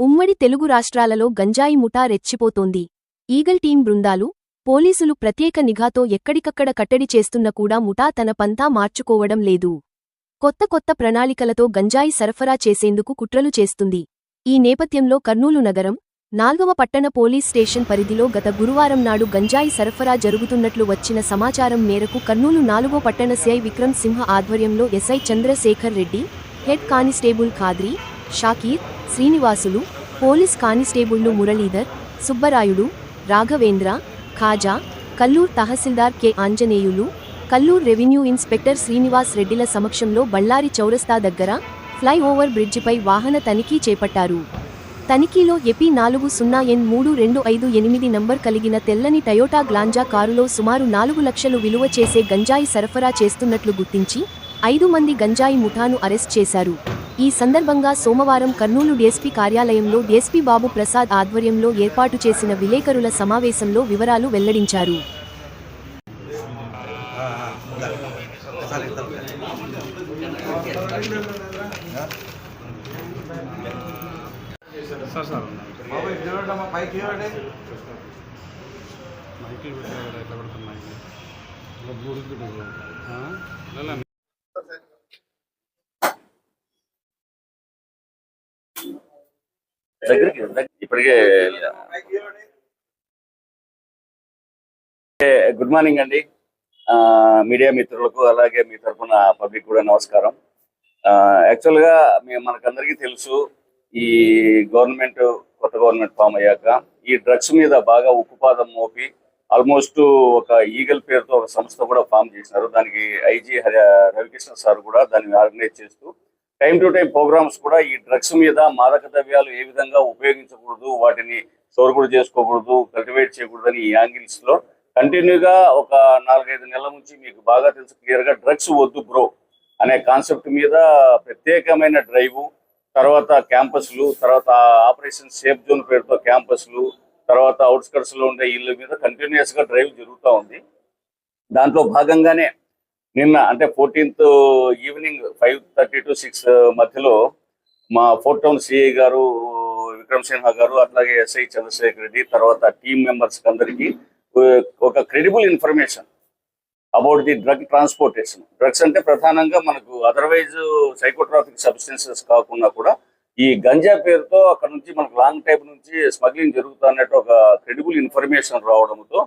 ఉమ్మడి తెలుగు రాష్ట్రాలలో గంజాయి ముఠా రెచ్చిపోతోంది. ఈగల్ టీం బృందాలు పోలీసులు ప్రత్యేక నిఘాతో ఎక్కడికక్కడ కట్టడి చేస్తున్న కూడా ముఠా తన పంతా మార్చుకోవడం లేదు. కొత్త కొత్త ప్రణాళికలతో గంజాయి సరఫరా చేసేందుకు కుట్రలు చేస్తుంది. ఈ నేపథ్యంలో కర్నూలు నగరం నాల్గవ పట్టణ పోలీస్ స్టేషన్ పరిధిలో గత గురువారం నాడు గంజాయి సరఫరా జరుగుతున్నట్లు వచ్చిన సమాచారం మేరకు కర్నూలు నాలుగో పట్టణ సిఐ విక్రమ్ సింహ ఆధ్వర్యంలో SI Chandrashekar Reddy head constable Khadri Shakir Srinivasulu police కానిస్టేబుళ్ళు Muralidhar Subbarayudu Raghavendra Khaja Kallur tahsildar K. Anjaneyulu Kallur revenue inspector Srinivas రెడ్డిల సమక్షంలో బళ్ళారి చౌరస్తా దగ్గర ఫ్లైఓవర్ బ్రిడ్జిపై వాహన తనిఖీ చేపట్టారు. తనిఖీలో ఎపి నాలుగు సున్నా ఎన్ మూడు రెండు ఐదు ఎనిమిది నంబర్ కలిగిన తెల్లని టయోటా గ్లాంజా కారులో సుమారు నాలుగు లక్షలు విలువ చేసే గంజాయి సరఫరా చేస్తున్నట్లు గుర్తించి ఐదు మంది గంజాయి ముఠాను అరెస్ట్ చేశారు. ఈ సందర్భంగా సోమవారం కర్నూలు డీఎస్పీ కార్యాలయంలో డీఎస్పీ బాబు ప్రసాద్ ఆధ్వర్యంలో ఏర్పాటు చేసిన విలేకరుల సమావేశంలో వివరాలు వెల్లడించారు. సార్ దగ్గరికి ఇప్పటికే గుడ్ మార్నింగ్ అండి. మీడియా మిత్రులకు అలాగే మీ తరఫున పబ్లిక్ కూడా నమస్కారం. యాక్చువల్గా యాక్చువల్గా మేము మనకందరికీ తెలుసు ఈ గవర్నమెంట్ కొత్త గవర్నమెంట్ ఫామ్ అయ్యాక ఈ డ్రగ్స్ మీద బాగా ఉక్కుపాదం మోపి ఆల్మోస్ట్ ఒక ఈగల్ పేరుతో ఒక సంస్థ కూడా ఫామ్ చేసినారు దానికి ఐజీ రవికృష్ణ సార్ కూడా దాన్ని ఆర్గనైజ్ చేస్తూ టైం టు టైం ప్రోగ్రామ్స్ కూడా ఈ డ్రగ్స్ మీద మాదక ద్రవ్యాలు ఏ విధంగా ఉపయోగించకూడదు వాటిని స్టోర్ చేసుకోకూడదు కల్టివేట్ చేయకూడదు అని ఈ యాంగిల్స్లో కంటిన్యూగా ఒక నాలుగైదు నెలల నుంచి మీకు బాగా తెలుసు క్లియర్గా డ్రగ్స్ వద్దు బ్రో అనే కాన్సెప్ట్ మీద ప్రత్యేకమైన డ్రైవ్ తర్వాత క్యాంపస్లు తర్వాత ఆపరేషన్ సేఫ్ జోన్ పేరుతో క్యాంపస్లు తర్వాత అవుట్స్కట్స్లో ఉండే ఇళ్ళ మీద కంటిన్యూస్గా డ్రైవ్ జరుగుతూ ఉంది. దాంట్లో భాగంగానే నిన్న అంటే fourteenth evening five thirty to six మధ్యలో మా ఫోర్ టౌన్ సిఐ గారు విక్రమ్ సిన్హా గారు అట్లాగే ఎస్ఐ చంద్రశేఖర్ రెడ్డి తర్వాత టీం మెంబర్స్ అందరికీ ఒక credible information about the drug transportation drugs అంటే ప్రధానంగా మనకు అదర్వైజ్ సైకోట్రాఫిక్ సబ్స్టెన్సెస్ కాకుండా కూడా ఈ గంజా పేరుతో అక్కడ నుంచి మనకు లాంగ్ టైప్ నుంచి స్మగ్లింగ్ జరుగుతున్నట్టు ఒక క్రెడిబుల్ ఇన్ఫర్మేషన్ రావడంతో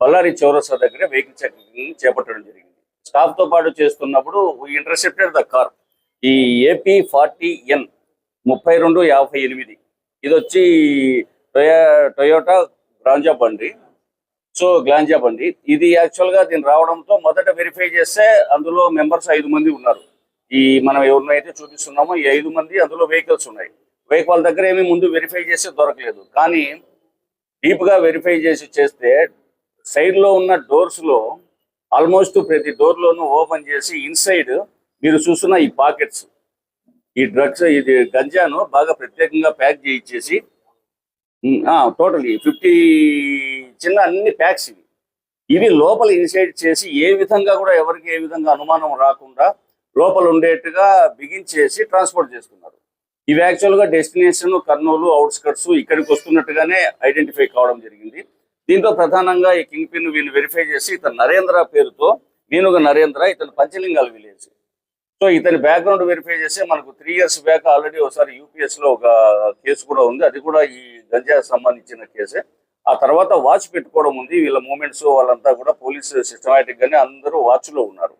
బళ్ళారి చౌరస్తా దగ్గర వెహికల్ చెకింగ్ చేపట్టడం జరిగింది. స్టాఫ్తో పాటు చేస్తున్నప్పుడు ఇంటర్సెప్టెడ్ ద కార్ ఈ ఏపీ ఫార్టీ ఎన్ ముప్పై రెండు యాభై ఎనిమిది. ఇది వచ్చి టొయా టొయోటా గ్రాంజా బండి. సో గ్లాంజా బండి. ఇది యాక్చువల్గా దీని రావడంతో మొదట వెరిఫై చేస్తే అందులో మెంబర్స్ ఐదు మంది ఉన్నారు. ఈ మనం ఎవరినైతే చూపిస్తున్నామో ఈ ఐదు మంది అందులో వెహికల్స్ ఉన్నాయి. వెహికల్ దగ్గర ఏమి ముందు వెరిఫై చేస్తే దొరకలేదు. కానీ డీప్గా వెరిఫై చేసి చేస్తే సైడ్లో ఉన్న డోర్స్లో ఆల్మోస్ట్ ప్రతి డోర్లోనూ ఓపెన్ చేసి ఇన్సైడ్ మీరు చూస్తున్న ఈ పాకెట్స్. ఈ డ్రగ్స్ ఇది గంజాను బాగా ప్రత్యేకంగా ప్యాక్ చేయించేసి టోటలీ ఫిఫ్టీ చిన్న అన్ని ప్యాక్స్ ఇవి. ఇవి లోపల ఇన్సైడ్ చేసి ఏ విధంగా కూడా ఎవరికి ఏ విధంగా అనుమానం రాకుండా లోపల ఉండేట్టుగా బిగించేసి ట్రాన్స్పోర్ట్ చేస్తున్నారు. ఇవి యాక్చువల్గా డెస్టినేషన్ కర్నూలు అవుట్స్కట్స్ ఇక్కడికి వస్తున్నట్టుగానే ఐడెంటిఫై కావడం జరిగింది. దీంతో ప్రధానంగా ఈ కింగ్ పిన్ వీళ్ళు వెరిఫై చేసి ఇతను నరేంద్ర పేరుతో నేనుగా నరేంద్ర ఇతను పంచలింగాల విలేజ్ సో ఇతని బ్యాక్గ్రౌండ్ వెరిఫై చేస్తే మనకు త్రీ ఇయర్స్ బ్యాక్ ఆల్రెడీ ఒకసారి యూపీఎస్లో ఒక కేసు కూడా ఉంది. అది కూడా ఈ గంజా సంబంధించిన కేసే ఆ తర్వాత వాచ్ పెట్టుకోవడం ఉంది. వీళ్ళ మూమెంట్స్ వాళ్ళంతా కూడా పోలీసు సిస్టమేటిక్ గానే అందరూ వాచ్లో ఉన్నారు.